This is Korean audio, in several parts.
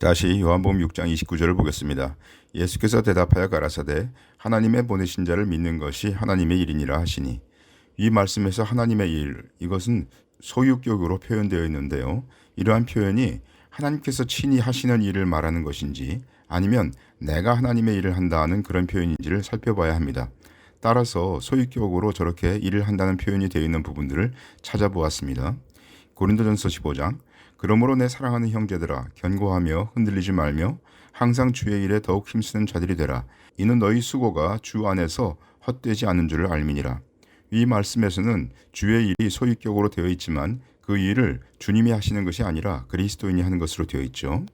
다시 요한복음 6장 29절을 보겠습니다. 예수께서 대답하여 가라사대 하나님의 보내신 자를 믿는 것이 하나님의 일이니라 하시니 이 말씀에서 하나님의 일 이것은 소유격으로 표현되어 있는데요. 이러한 표현이 하나님께서 친히 하시는 일을 말하는 것인지 아니면 내가 하나님의 일을 한다는 그런 표현인지를 살펴봐야 합니다. 따라서 소유격으로 저렇게 일을 한다는 표현이 되어 있는 부분들을 찾아보았습니다. 고린도전서 15장 그러므로 내 사랑하는 형제들아 견고하며 흔들리지 말며 항상 주의 일에 더욱 힘쓰는 자들이 되라. 이는 너희 수고가 주 안에서 헛되지 않은 줄을 알미니라. 이 말씀에서는 주의 일이 소유격으로 되어 있지만 그 일을 주님이 하시는 것이 아니라 그리스도인이 하는 것으로 되어 있죠.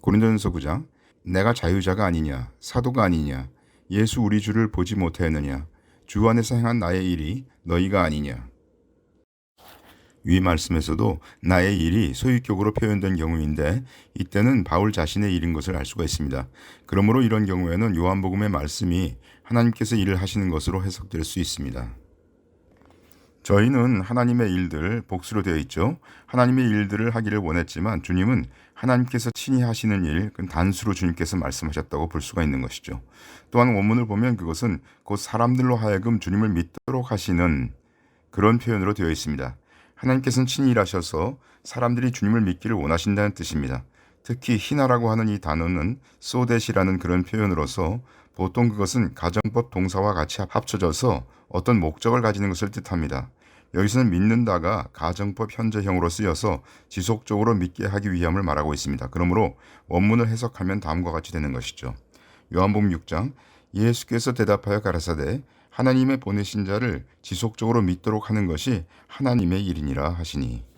고린도전서 9장 내가 자유자가 아니냐 사도가 아니냐 예수 우리 주를 보지 못하였느냐 주 안에서 행한 나의 일이 너희가 아니냐 위 말씀에서도 나의 일이 소유격으로 표현된 경우인데 이때는 바울 자신의 일인 것을 알 수가 있습니다. 그러므로 이런 경우에는 요한복음의 말씀이 하나님께서 일을 하시는 것으로 해석될 수 있습니다. 저희는 하나님의 일들 복수로 되어 있죠. 하나님의 일들을 하기를 원했지만 주님은 하나님께서 친히 하시는 일, 그 단수로 주님께서 말씀하셨다고 볼 수가 있는 것이죠. 또한 원문을 보면 그것은 곧 사람들로 하여금 주님을 믿도록 하시는 그런 표현으로 되어 있습니다. 하나님께서는 친히 일하셔서 사람들이 주님을 믿기를 원하신다는 뜻입니다. 특히 희나라고 하는 이 단어는 소댓이라는 그런 표현으로서 보통 그것은 가정법 동사와 같이 합쳐져서 어떤 목적을 가지는 것을 뜻합니다. 여기서는 믿는다가 가정법 현재형으로 쓰여서 지속적으로 믿게 하기 위함을 말하고 있습니다. 그러므로 원문을 해석하면 다음과 같이 되는 것이죠. 요한복음 6장 예수께서 대답하여 가라사대 하나님의 보내신 자를 지속적으로 믿도록 하는 것이 하나님의 일이니라 하시니